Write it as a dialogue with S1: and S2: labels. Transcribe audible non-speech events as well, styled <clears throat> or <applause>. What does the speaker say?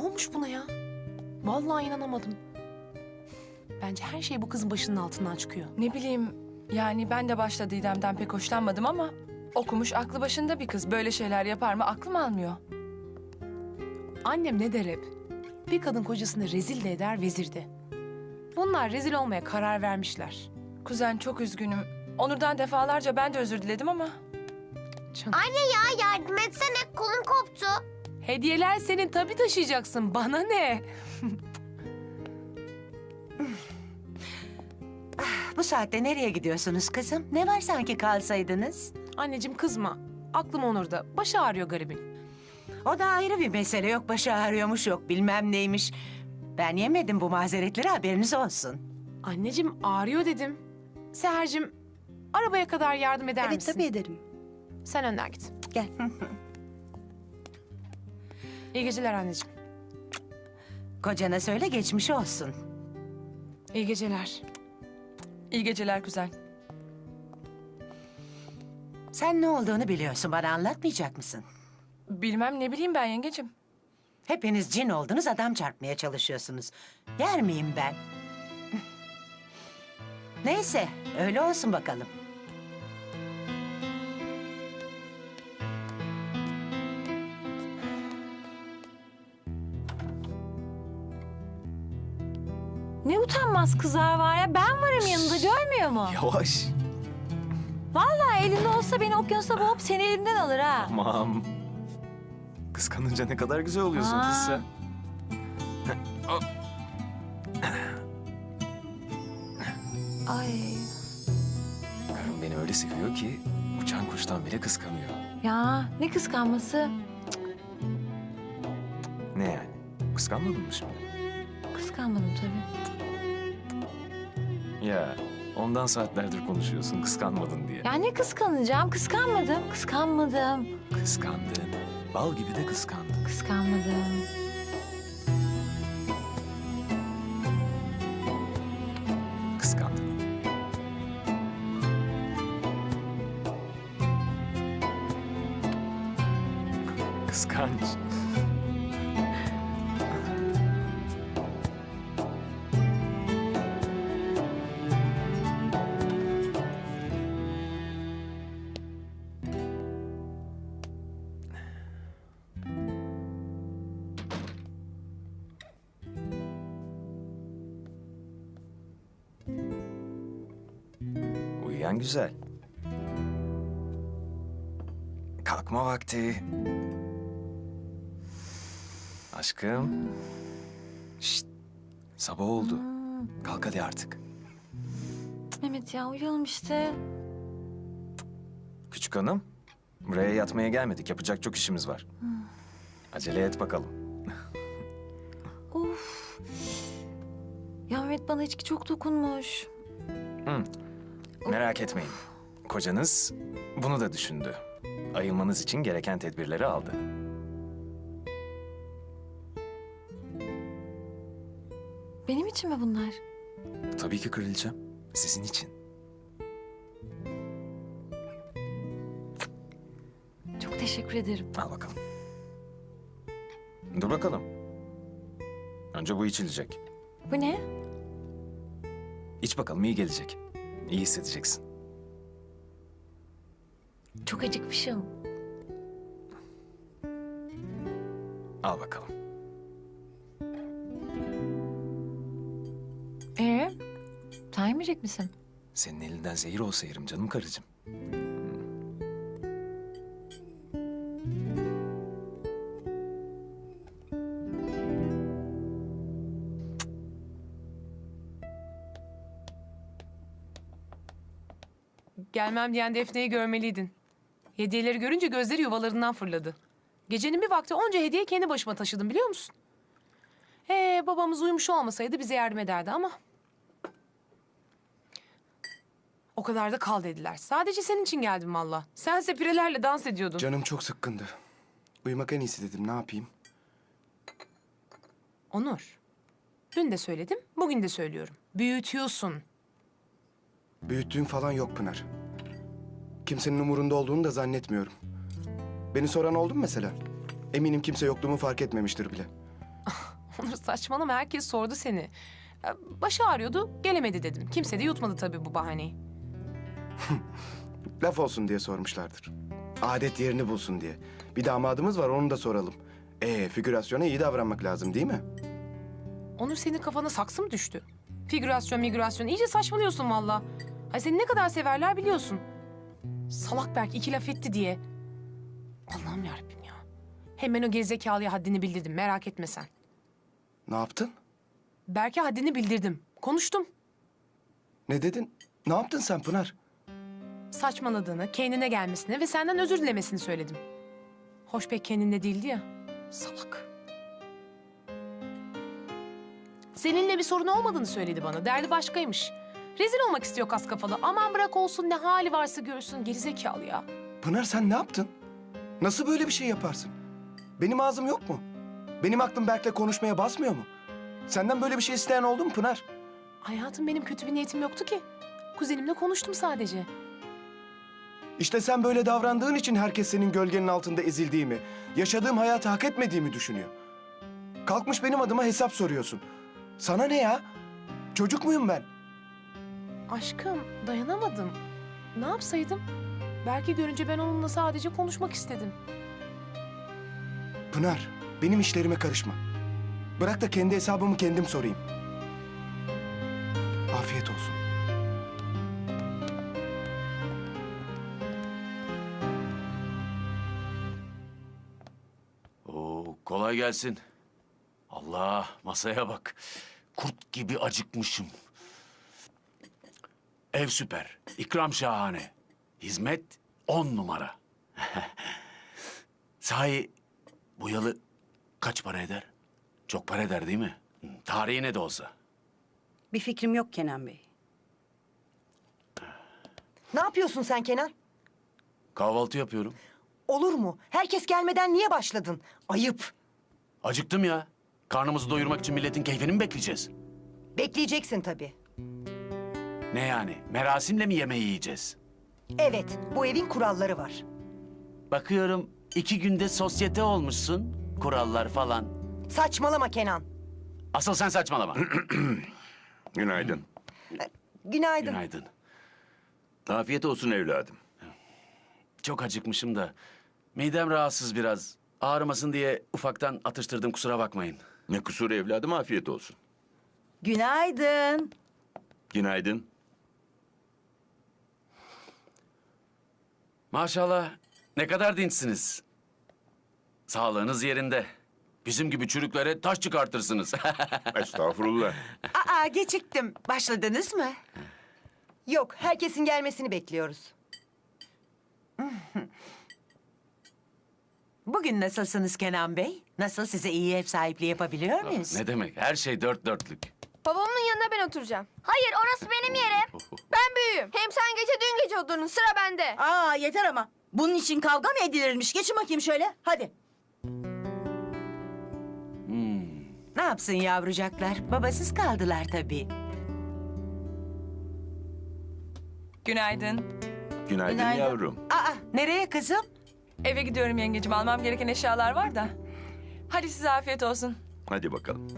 S1: Ne olmuş buna ya? Vallahi inanamadım. Bence her şey bu kızın başının altından çıkıyor.
S2: Ne bileyim yani ben de başta Didem'den pek hoşlanmadım ama okumuş aklı başında bir kız böyle şeyler yapar mı aklım almıyor.
S1: Annem ne der hep? Bir kadın kocasını rezil de eder, vezir de. Bunlar rezil olmaya karar vermişler.
S2: Kuzen çok üzgünüm. Onur'dan defalarca ben de özür diledim ama
S1: Canım.
S3: Anne ya yardım etsene kolum koptu.
S1: Hediyeler senin tabii taşıyacaksın. Bana ne? <laughs>
S4: Bu saatte nereye gidiyorsunuz kızım? Ne var sanki kalsaydınız?
S1: Anneciğim kızma. Aklım Onur'da. Başı ağrıyor garibin.
S4: O da ayrı bir mesele. Yok başı ağrıyormuş, yok bilmem neymiş. Ben yemedim bu mazeretleri haberiniz olsun.
S1: Anneciğim ağrıyor dedim. Seher'cim arabaya kadar yardım eder
S5: Evet
S1: misin?
S5: tabii ederim.
S1: Sen önden git.
S5: Gel. <laughs>
S1: İyi geceler anneciğim.
S4: Kocana söyle geçmiş olsun.
S1: İyi geceler.
S2: iyi geceler kuzen.
S4: Sen ne olduğunu biliyorsun. Bana anlatmayacak mısın?
S2: Bilmem ne bileyim ben yengecim.
S4: Hepiniz cin oldunuz, adam çarpmaya çalışıyorsunuz. Yer miyim ben? Neyse, öyle olsun bakalım.
S6: Ne utanmaz kızlar var ya. Ben varım yanında görmüyor mu?
S7: Yavaş.
S6: Vallahi elinde olsa beni okyanusa boğup seni elimden alır ha.
S7: Tamam. Kıskanınca ne kadar güzel oluyorsun
S6: Aa.
S7: kız sen.
S6: Ay
S7: Karım beni öyle seviyor ki uçan kuştan bile kıskanıyor.
S6: ya ne kıskanması.
S7: Ne yani? Kıskanmadın mı şimdi?
S6: Kıskanmadım tabii.
S7: Ya ondan saatlerdir konuşuyorsun kıskanmadın diye.
S6: Ya ne kıskanacağım? Kıskanmadım. Kıskanmadım.
S7: Kıskandın. Bal gibi de kıskandın.
S6: Kıskanmadım.
S7: Kıskandın. Kıskanç. Uyuyan güzel. Kalkma vakti. Aşkım. Şşt. Sabah oldu. Kalk hadi artık.
S6: Mehmet ya uyuyalım işte.
S7: Küçük hanım. Buraya yatmaya gelmedik. Yapacak çok işimiz var. Acele et bakalım. <laughs>
S6: Of. Ya Mehmet bana içki çok dokunmuş.
S7: Merak etmeyin. Kocanız bunu da düşündü. Ayılmanız için gereken tedbirleri aldı.
S6: Benim için mi bunlar?
S7: Tabii ki kraliçem. Sizin için.
S6: Çok teşekkür ederim.
S7: Al bakalım. Dur bakalım. Önce bu içilecek.
S6: Bu ne?
S7: İç bakalım iyi gelecek. İyi hissedeceksin.
S6: Çok acıkmışım.
S7: Al bakalım.
S6: Ee, sen yemeyecek misin?
S7: Senin elinden zehir olsa yerim canım karıcığım.
S1: Gelmem diyen Defne'yi görmeliydin. Hediyeleri görünce gözleri yuvalarından fırladı. Gecenin bir vakti onca hediye kendi başıma taşıdım biliyor musun? Ee, babamız uyumuş olmasaydı bize yardım ederdi ama... O kadar da kal dediler. Sadece senin için geldim valla. Sense pirelerle dans ediyordun.
S8: Canım çok sıkkındı. Uyumak en iyisi dedim. Ne yapayım?
S1: Onur. Dün de söyledim, bugün de söylüyorum. Büyütüyorsun.
S8: Büyüttüğüm falan yok Pınar. Kimsenin umurunda olduğunu da zannetmiyorum. Beni soran oldu mu mesela? Eminim kimse yokluğumu fark etmemiştir bile.
S1: Onur saçmalama herkes sordu seni. Ya, Başı ağrıyordu gelemedi dedim. Kimse de yutmadı tabii bu bahaneyi.
S8: Laf olsun diye sormuşlardır. Adet yerini bulsun diye. Bir damadımız var onu da soralım. Ee, figürasyona iyi davranmak lazım değil mi?
S1: Onur senin kafana saksı mı düştü? Figürasyon migürasyon iyice saçmalıyorsun valla. Ay seni ne kadar severler biliyorsun. Salak Berk iki laf etti diye. Allah'ım yarabbim ya. Hemen o gerizekalıya haddini bildirdim merak etme sen.
S8: Ne yaptın?
S1: Berk'e haddini bildirdim. Konuştum.
S8: Ne dedin? Ne yaptın sen Pınar?
S1: Saçmaladığını, kendine gelmesini ve senden özür dilemesini söyledim. Hoş pek kendinde değildi ya. Salak. Seninle bir sorun olmadığını söyledi bana. Derdi başkaymış. Rezil olmak istiyor kas kafalı. Aman bırak olsun ne hali varsa görsün. Gerizekalı ya.
S8: Pınar sen ne yaptın? Nasıl böyle bir şey yaparsın? Benim ağzım yok mu? Benim aklım Berk'le konuşmaya basmıyor mu? Senden böyle bir şey isteyen oldu mu Pınar?
S1: Hayatım benim kötü bir niyetim yoktu ki. Kuzenimle konuştum sadece.
S8: İşte sen böyle davrandığın için herkes senin gölgenin altında ezildiğimi, yaşadığım hayatı hak etmediğimi düşünüyor. Kalkmış benim adıma hesap soruyorsun. Sana ne ya? Çocuk muyum ben?
S1: Aşkım dayanamadım. Ne yapsaydım? Belki görünce ben onunla sadece konuşmak istedim.
S8: Pınar, benim işlerime karışma. Bırak da kendi hesabımı kendim sorayım. Afiyet olsun.
S5: Oo, kolay gelsin. Allah masaya bak. Kurt gibi acıkmışım. Ev süper. İkram şahane. Hizmet on numara. <laughs> Sahi bu yalı kaç para eder? Çok para eder değil mi? Tarihi ne de olsa.
S9: Bir fikrim yok Kenan Bey. Ne yapıyorsun sen Kenan?
S5: Kahvaltı yapıyorum.
S9: Olur mu? Herkes gelmeden niye başladın? Ayıp.
S5: Acıktım ya. Karnımızı doyurmak için milletin keyfini mi bekleyeceğiz?
S9: Bekleyeceksin tabii.
S5: Ne yani? Merasimle mi yemeği yiyeceğiz?
S9: Evet, bu evin kuralları var.
S5: Bakıyorum iki günde sosyete olmuşsun. Kurallar falan.
S9: Saçmalama Kenan.
S5: Asıl sen saçmalama. <clears throat>
S10: Günaydın.
S9: Günaydın.
S5: Günaydın.
S10: Afiyet olsun evladım.
S5: Çok acıkmışım da. Midem rahatsız biraz. Ağrımasın diye ufaktan atıştırdım kusura bakmayın.
S10: Ne kusur evladım afiyet olsun.
S6: Günaydın.
S10: Günaydın.
S5: Maşallah ne kadar dinçsiniz. Sağlığınız yerinde. Bizim gibi çürüklere taş çıkartırsınız. <laughs>
S10: Estağfurullah.
S4: Aa geciktim. Başladınız mı?
S9: Yok, herkesin gelmesini bekliyoruz. <laughs>
S4: Bugün nasılsınız Kenan Bey? Nasıl size iyi ev sahipliği yapabiliyor muyuz?
S5: ne demek her şey dört dörtlük.
S3: Babamın yanına ben oturacağım. Hayır orası benim yerim. <laughs> Ben büyüğüm. Hem sen gece dün gece oturdun sıra bende.
S6: Aa yeter ama. Bunun için kavga mı edilirmiş? Geçin bakayım şöyle. Hadi.
S4: Ne yapsın yavrucaklar? Babasız kaldılar tabii.
S2: Günaydın.
S10: Günaydın,
S6: Günaydın.
S10: yavrum.
S4: Aa nereye kızım?
S2: Eve gidiyorum yengecim. Almam gereken eşyalar var da. Hadi size afiyet olsun.
S10: Hadi bakalım.